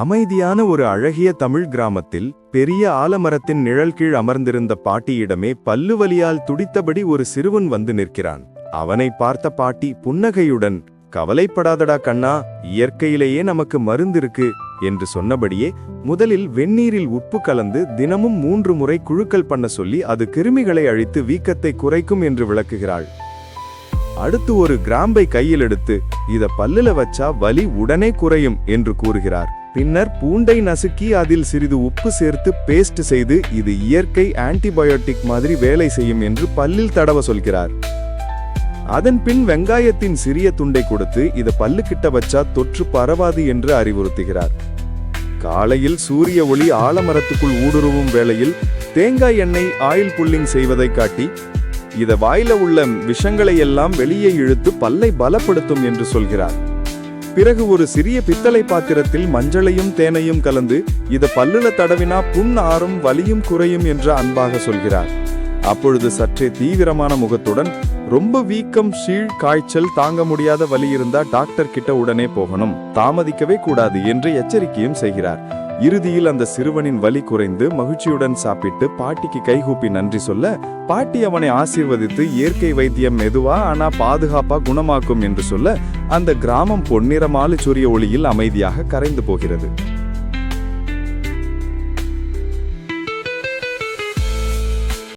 அமைதியான ஒரு அழகிய தமிழ் கிராமத்தில் பெரிய ஆலமரத்தின் நிழல் கீழ் அமர்ந்திருந்த பாட்டியிடமே பல்லுவலியால் துடித்தபடி ஒரு சிறுவன் வந்து நிற்கிறான். அவனை பார்த்த பாட்டி புன்னகையுடன் கவலைப்படாதடா கண்ணா இயற்கையிலேயே நமக்கு மருந்திருக்கு என்று சொன்னபடியே முதலில் வெந்நீரில் உப்பு கலந்து தினமும் மூன்று முறை குழுக்கள் பண்ண சொல்லி அது கிருமிகளை அழித்து வீக்கத்தை குறைக்கும் என்று விளக்குகிறாள். அடுத்து ஒரு கிராம்பை கையில் எடுத்து இத பல்லுல வச்சா வலி உடனே குறையும் என்று கூறுகிறார். பின்னர் பூண்டை நசுக்கி அதில் சிறிது உப்பு சேர்த்து பேஸ்ட் செய்து இது இயற்கை ஆன்டிபயோட்டிக் மாதிரி வேலை செய்யும் என்று பல்லில் தடவ சொல்கிறார். அதன் பின் வெங்காயத்தின் சிறிய துண்டை கொடுத்து இதை பல்லு கிட்ட வச்சா தொற்று பரவாது என்று அறிவுறுத்துகிறார். காலையில் சூரிய ஒளி ஆலமரத்துக்குள் ஊடுருவும் வேளையில் தேங்காய் எண்ணெய் ஆயில் புல்லிங் செய்வதை காட்டி இத வாயில உள்ள விஷங்களை எல்லாம் வெளியே இழுத்து பல்லை பலப்படுத்தும் என்று சொல்கிறார். பிறகு ஒரு சிறிய பித்தளை பாத்திரத்தில் மஞ்சளையும் தேனையும் கலந்து இத பல்லுல தடவினா புண் ஆறும் வலியும் குறையும் என்று அன்பாக சொல்கிறார். அப்பொழுது சற்றே தீவிரமான முகத்துடன் ரொம்ப வீக்கம் சீழ் காய்ச்சல் தாங்க முடியாத வலி இருந்தா டாக்டர் கிட்ட உடனே போகணும் தாமதிக்கவே கூடாது என்று எச்சரிக்கையும் செய்கிறார். இறுதியில் அந்த சிறுவனின் வலி குறைந்து மகிழ்ச்சியுடன் சாப்பிட்டு பாட்டிக்கு கைகூப்பி நன்றி சொல்ல பாட்டி அவனை ஆசீர்வதித்து இயற்கை வைத்தியம் மெதுவா ஆனா பாதுகாப்பா குணமாக்கும் என்று சொல்ல அந்த கிராமம் பொன்னிறமாலு சூரிய ஒளியில் அமைதியாக கரைந்து போகிறது.